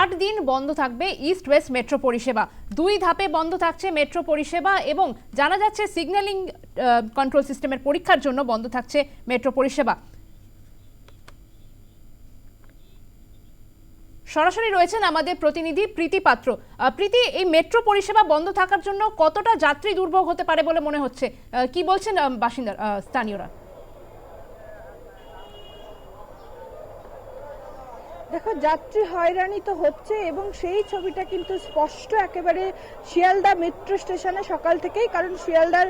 আট দিন বন্ধ থাকবে ইস্ট ওয়েস্ট মেট্রো পরিষেবা। দুই ধাপে বন্ধ থাকছে মেট্রো পরিষেবা এবং জানা যাচ্ছে সিগন্যালিং কন্ট্রোল সিস্টেমের পরীক্ষার জন্য বন্ধ থাকছে মেট্রো পরিষেবা। সরাসরি রয়েছেন আমাদের প্রতিনিধি প্রীতি পাত্র। প্রীতি, এই মেট্রো পরিষেবা বন্ধ থাকার জন্য কতটা যাত্রী দুর্ভোগ হতে পারে বলে মনে হচ্ছে? কি বলছেন বাসিন্দা স্থানীয়রা? দেখো, যাত্রী হয়রানি তো হচ্ছে এবং সেই ছবিটা কিন্তু স্পষ্ট একেবারে শিয়ালদা মেট্রো স্টেশনে সকাল থেকেই, কারণ শিয়ালদার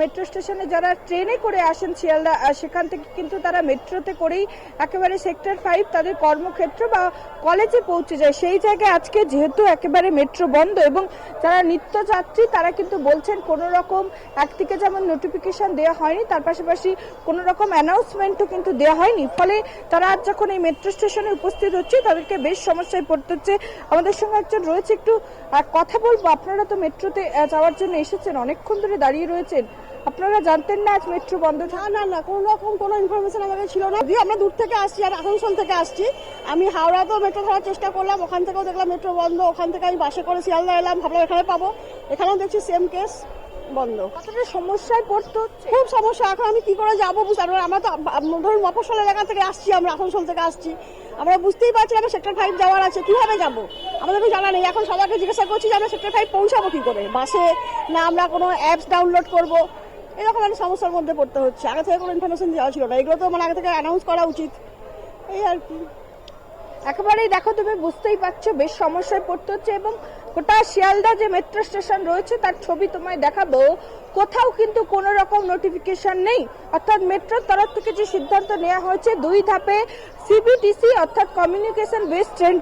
মেট্রো স্টেশনে যারা ট্রেনে করে আসেন শিয়ালদা সেখান থেকে কিন্তু তারা মেট্রোতে করেই একেবারে সেক্টর ফাইভ তাদের কর্মক্ষেত্র বা কলেজে পৌঁছে যায়। সেই জায়গায় আজকে যেহেতু একেবারে মেট্রো বন্ধ এবং যারা নিত্যযাত্রী তারা কিন্তু বলছেন কোনো রকম একদিকে যেমন নোটিফিকেশন দেওয়া হয়নি, তার পাশাপাশি কোনো রকম অ্যানাউন্সমেন্টও কিন্তু দেওয়া হয়নি। ফলে তারা আজ যখন এই মেট্রো স্টেশনে উপস্থিত হচ্ছে, তাদেরকে বেশ সমস্যায় পড়তে হচ্ছে আমাদের সঙ্গে একজন রয়েছে, একটু কথা বলব। আপনারা তো মেট্রোতে যাওয়ার জন্য এসেছেন, অনেকক্ষণ ধরে দাঁড়িয়ে রয়েছেন। আপনারা জানতেন না আজ মেট্রো বন্ধ না না না, কোনো রকম কোনো ইনফরমেশন আমাদের ছিল না। যদিও আমরা দূর থেকে আসছি, আর আসানসোল থেকে আসছি। আমি হাওড়াতেও মেট্রো ধরার চেষ্টা করলাম, ওখান থেকেও দেখলাম মেট্রো বন্ধ। ওখান থেকে আমি বাসে করে শিয়ালদা এলাম, ভাবলাম এখানে পাবো। এখানেও দেখছি সেম কেস বন্ধ। কতটা সমস্যায় পড়তে হচ্ছে খুব সমস্যা। এখন আমি কি করে যাব বুঝতে পারব আমরা তো ধরুন মফস্বল এলাকা থেকে আসছি আমরা, আসানসোল থেকে আসছি। আমরা বুঝতেই পারছি না সেক্টর ফাইভ যাওয়ার আছে, কীভাবে যাব? আমাদের তো জানা নেই। এখন সবাইকে জিজ্ঞাসা করছি যে আমরা সেক্টর ফাইভ পৌঁছাবো কি করে? বাসে না আমরা কোনো অ্যাপস ডাউনলোড করব? এরকম একটা সমস্যার মধ্যে পড়তে হচ্ছে। আগে থেকে কোনো ইনফরমেশন দেওয়া ছিল না। এগুলো তো মানে আগে থেকে অ্যানাউন্স করা উচিত। এই আর কি। একেবারেই দেখো, তুমি বুঝতেই পারছ, বেশ সমস্যায় পড়তে হচ্ছে এবং গোটা শিয়ালদা যে মেট্রো স্টেশন রয়েছে, তার ছবি তোমায় দেখাবো। কোথাও কিন্তু কোনো রকম নোটিফিকেশন নেই। অর্থাৎ মেট্রোর তরফ থেকে যে সিদ্ধান্ত নেওয়া হয়েছে, দুই ধাপে সিবিটিসি অর্থাৎ কমিউনিকেশন বেস ট্রেন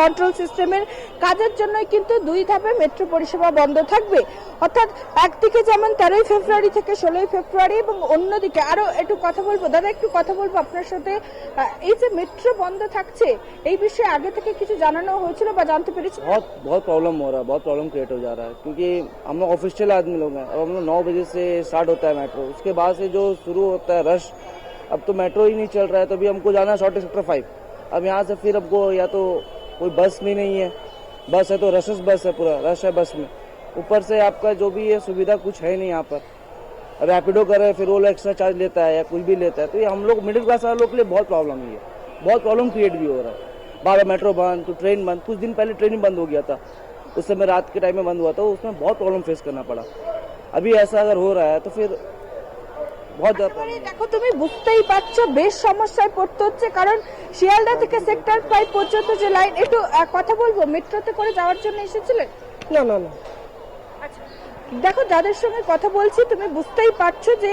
কন্ট্রোল সিস্টেমের কাজের জন্যই কিন্তু দুই ধাপে মেট্রো পরিষেবা বন্ধ থাকবে। অর্থাৎ একদিকে যেমন তেরোই ফেব্রুয়ারি থেকে ষোলোই ফেব্রুয়ারি এবং অন্যদিকে আরও একটু কথা বলব। দাদা, একটু কথা বলব আপনার সাথে। এই যে মেট্রো বন্ধ থাকছে, এই বিষয়ে আগে থেকে কিছু জানানো হয়েছিল বা জানতে পেরেছি? प्रॉब्लम हो रहा है, बहुत प्रॉब्लम क्रिएट हो जा रहा है। क्योंकि हम लोग ऑफिशियल आदमी लोग हैं। अब हम लोग नौ बजे से स्टार्ट होता है मेट्रो उसके बाद से जो शुरू होता है रश अब तो मेट्रो ही नहीं चल रहा है तो अभी हमको जाना है शॉर्ट सेक्टर फाइव अब यहाँ से फिर हमको या तो कोई बस भी नहीं है। बस है तो रशस बस है पूरा रश है बस में। ऊपर से आपका जो भी है सुविधा कुछ है नहीं यहाँ पर। रैपिडो करे फिर वो लोग एक्स्ट्रा चार्ज लेता है या कुछ भी लेता है। तो ये हम लोग मिडिल क्लास वाले लोग के लिए बहुत प्रॉब्लम हुई है। बहुत प्रॉब्लम क्रिएट भी हो रहा है। बारह मेट्रो बंद तो ट्रेन बंद। कुछ दिन पहले ट्रेन ही बंद हो गया था। उस समय रात के टाइम में बंद हुआ था उसमें बहुत प्रॉब्लम फेस करना पड़ा अभी ऐसा अगर हो रहा है तो फिर बहुत ज़्यादा একেবারে দেখো তুমি বুঝতেই পারছো বেশ সমস্যায় পড়তে হচ্ছে কারণ শিয়ালদা থেকে সেক্টর ফাইভ পর্যন্ত যে লাইন একটু আহ, কথা বলবো মেট্রোতে করে যাওয়ার জন্য এসেছিলেন না না না দেখো, যাদের সঙ্গে কথা বলছি, তুমি বুঝতেই পারছ যে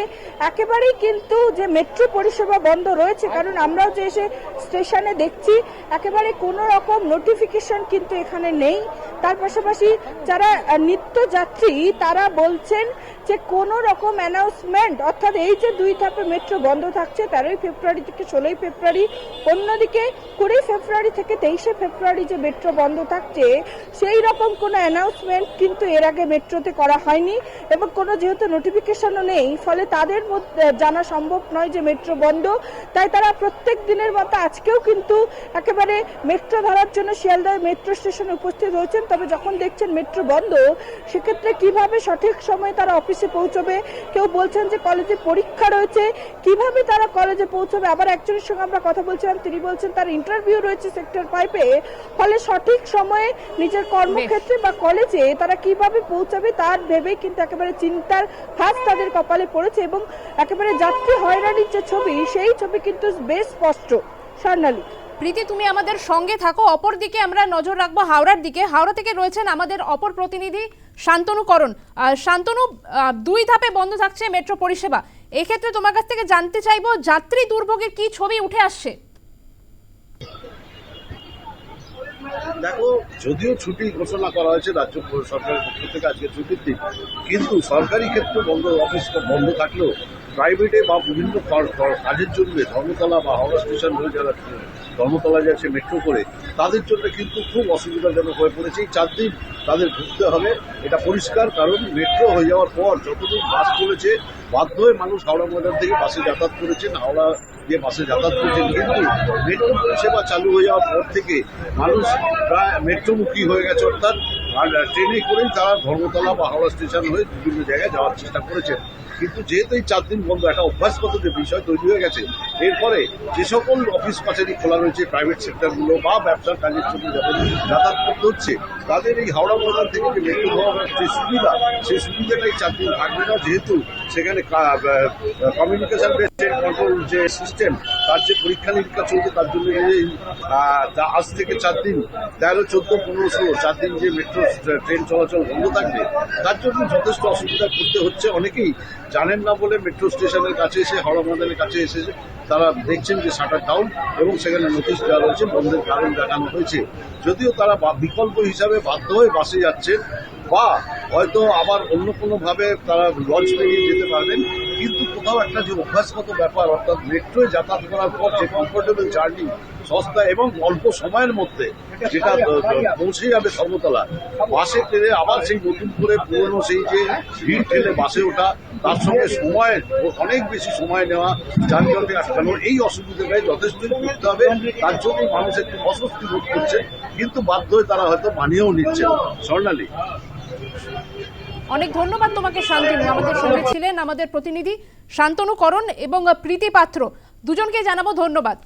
একেবারেই কিন্তু যে মেট্রো পরিষেবা বন্ধ রয়েছে, কারণ আমরাও যে এসে স্টেশনে দেখছি, একেবারে কোনো রকম নোটিফিকেশন কিন্তু এখানে নেই। তার পাশাপাশি যারা নিত্যযাত্রী, তারা বলছেন যে কোনো রকম অ্যানাউন্সমেন্ট অর্থাৎ এই যে দুই ধাপে মেট্রো বন্ধ থাকছে, তেরোই ফেব্রুয়ারি থেকে ষোলোই ফেব্রুয়ারি, অন্যদিকে কুড়ি ফেব্রুয়ারি থেকে তেইশে ফেব্রুয়ারি যে মেট্রো বন্ধ থাকছে, সেই রকম কোনো অ্যানাউন্সমেন্ট কিন্তু এর আগে মেট্রোতে করা হয়নি এবং কোনো যেহেতু নোটিফিকেশনও নেই, ফলে তাদের মধ্যে জানা সম্ভব নয় যে মেট্রো বন্ধ। তাই তারা প্রত্যেক দিনের মতো আজকেও কিন্তু একেবারে মেট্রো ধরার জন্য শিয়ালদহ মেট্রো স্টেশনে উপস্থিত হয়েছেন। তবে যখন দেখছেন মেট্রো বন্ধ, সেক্ষেত্রে কীভাবে সঠিক সময়ে তারা অফিসে পৌঁছবে? কেউ বলছেন যে কলেজে পরীক্ষা রয়েছে। কীভাবে তারা কলেজে পৌঁছবে? আবার একজনের সঙ্গে আমরা কথা বলছিলাম, তিনি বলছেন তার ইন্টারভিউ রয়েছে সেক্টর ফাইভে ফলে সঠিক সময়ে নিজের কর্মক্ষেত্রে বা কলেজে তারা কীভাবে পৌঁছাবে, তার ভেবে কিন্তু একেবারে চিন্তার ফাঁস তাদের কপালে পড়েছে এবং একেবারে যাত্রী হয়রানির যে ছবি, সেই ছবি কিন্তু বেশ স্পষ্ট। স্বর্ণালী। প্রীতি, তুমি আমাদের সঙ্গে থাকো। অপর দিকে আমরা নজর রাখব হাওড়ার দিকে। হাওড়া থেকে রয়েছেন আমাদের অপর প্রতিনিধি শান্তনু করণ। শান্তনু দুই ধাপে বন্ধ থাকছে মেট্রো পরিষেবা। এক্ষেত্রে তোমার কাছ থেকে জানতে চাইব, যাত্রী দুর্ভোগের কি ছবি উঠে আসছে? দেখো, যদিও ছুটি ঘোষণা করা হয়েছে রাজ্য সরকারের পক্ষ থেকে আজকে ছুটির দিন, কিন্তু সরকারি ক্ষেত্রে বন্ধ অফিস বন্ধ থাকলেও প্রাইভেটে বা বিভিন্ন কাজের জন্য ধর্মতলা বা হাওড়া স্টেশন হয়ে ধর্মতলা যাচ্ছে মেট্রো করে, তাদের জন্য কিন্তু খুব অসুবিধাজনক হয়ে পড়েছে। এই চার দিন তাদের ঘুরতে হবে। এটা পরিষ্কার, কারণ মেট্রো হয়ে যাওয়ার পর যতদিন বাস চলেছে, বাধ্য হয়ে মানুষ হাওড়া ময়দান থেকে বাসে যাতায়াত করেছেন। হাওড়া দিয়ে বাসে যাতায়াত করেছেন। কিন্তু মেট্রো পরিষেবা চালু হয়ে যাওয়ার পর থেকে মানুষ প্রায় মেট্রোমুখী হয়ে গেছে, অর্থাৎ আর ট্রেনে করেই তারা ধর্মতলা বা হাওড়া স্টেশন হয়ে বিভিন্ন জায়গায় যাওয়ার চেষ্টা করেছেন। কিন্তু যেহেতু এই চার দিন বন্ধ, একটা অভ্যাসগত যে বিষয় তৈরি হয়ে গেছে এরপরে যে সকল অফিস কাছারি খোলা রয়েছে প্রাইভেট সেক্টরগুলো বা ব্যবসার কাজের জন্য যাদের যাতায়াত করতে হচ্ছে তাদের এই হাওড়া ময়দান থেকে যে মেট্রো হওয়ার যে সুবিধা, সেই সুবিধাটাই দিন থাকবে না। যেহেতু সেখানে কমিউনিকেশন কন্ট্রোল যে সিস্টেম তার যে পরীক্ষা নিরীক্ষা চলছে, তার জন্য এই আজ থেকে চার দিন, তেরো, চোদ্দ, পনেরো, ষোলো, চার দিন যে মেট্রো ট্রেন চলাচল বন্ধ থাকবে, তার জন্য যথেষ্ট অসুবিধা করতে হচ্ছে। অনেকেই জানেন না বলে মেট্রো স্টেশনের কাছে এসে, হাওড়া ময়দানের কাছে এসে তারা দেখছেন যে শাটার ডাউন এবং সেখানে নোটিশ দেওয়া রয়েছে, বন্ধের কারণ দেখানো হয়েছে। যদিও তারা বিকল্প হিসাবে বাধ্য হয়ে বাসে যাচ্ছেন বা হয়তো আবার অন্য কোনোভাবে তারা লঞ্চ পেরিয়ে যেতে পারবেন, কিন্তু কোথাও একটা যে অভ্যাসগত ব্যাপার অর্থাৎ মেট্রোয় যাতায়াত করার পর যে কমফোর্টেবল জার্নি সস্তা এবং অল্প সময়ের মধ্যে যেটা পৌঁছে যাবে ধর্মতলা বাসে ট্রেনে আবার সেই নতুন করে পুরনো সেই যে ভিড় ঠেলে বাসে ওঠা, তার সঙ্গে সময়, অনেক বেশি সময় নেওয়া, যানজটে আটকানো, এই অসুবিধাটাই যথেষ্ট করতে হবে। তার জন্য মানুষ একটু অস্বস্তি বোধ করছে, কিন্তু বাধ্য হয়ে তারা হয়তো মানিয়েও নিচ্ছে। স্বর্ণালী। অনেক ধন্যবাদ তোমাকে, শান্তনু। আমাদের সঙ্গে ছিলেন আমাদের প্রতিনিধি শান্তনু করণ এবং প্রীতি পাত্র। দুজনকে জানাব ধন্যবাদ।